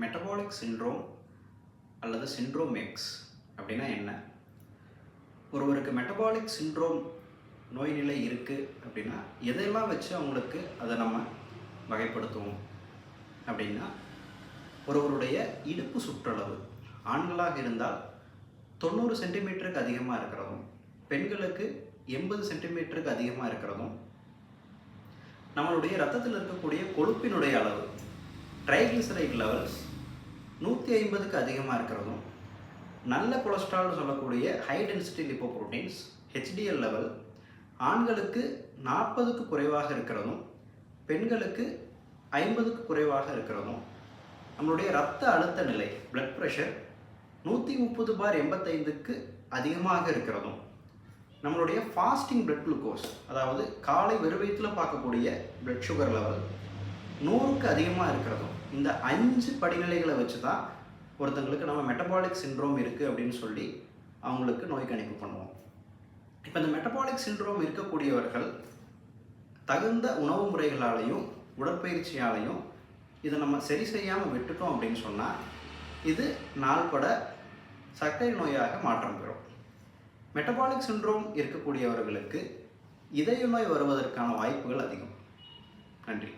Metabolic syndrome அல்லது syndrome X அப்படின்னா என்ன? ஒருவருக்கு மெட்டபாலிக் சிண்ட்ரோம் நோய்நிலை இருக்குது அப்படின்னா எதையெல்லாம் வச்சு அவங்களுக்கு அதை நம்ம வகைப்படுத்துவோம் அப்படின்னா ஒருவருடைய இடுப்பு சுற்றளவு ஆண்களாக இருந்தால் தொண்ணூறு சென்டிமீட்டருக்கு அதிகமாக இருக்கிறதும் பெண்களுக்கு எண்பது சென்டிமீட்டருக்கு அதிகமாக இருக்கிறதும் நம்மளுடைய ரத்தத்தில் இருக்கக்கூடிய கொழுப்பினுடைய அளவு ட்ரைகிளிசரைட் லெவல்ஸ் நூற்றி ஐம்பதுக்கு அதிகமாக இருக்கிறதும் நல்ல கொலஸ்ட்ரால் சொல்லக்கூடிய high density lipoproteins HDL level ஆண்களுக்கு நாற்பதுக்கு குறைவாக இருக்கிறதும் பெண்களுக்கு ஐம்பதுக்கு குறைவாக இருக்கிறதும் நம்மளுடைய ரத்த அழுத்த நிலை பிளட் ப்ரெஷர் நூற்றி முப்பது பார் எண்பத்தைந்துக்கு அதிகமாக இருக்கிறதும் நம்மளுடைய ஃபாஸ்டிங் பிளட் குளுக்கோஸ் அதாவது காலை வெறுவயத்தில் பார்க்கக்கூடிய பிளட் சுகர் லெவல் நூறுக்கு அதிகமாக இருக்கிறதும் இந்த அஞ்சு படிநிலைகளை வச்சு தான் ஒருத்தங்களுக்கு நம்ம மெட்டபாலிக் சிண்ட்ரோம் இருக்குது அப்படின்னு சொல்லி அவங்களுக்கு நோய் கணிப்பு பண்ணுவோம். இப்போ இந்த மெட்டபாலிக் சிண்ட்ரோம் இருக்கக்கூடியவர்கள் தகுந்த உணவு முறைகளாலையும் உடற்பயிற்சியாலையும் இதை நம்ம சரி செய்யாமல் விட்டுட்டோம் அப்படின்னு சொன்னால் இது நாள்பட சர்க்கரை நோயாக மாற்றம் பெறும். மெட்டபாலிக் சிண்ட்ரோம் இருக்கக்கூடியவர்களுக்கு இதய நோய் வருவதற்கான வாய்ப்புகள் அதிகம். நன்றி.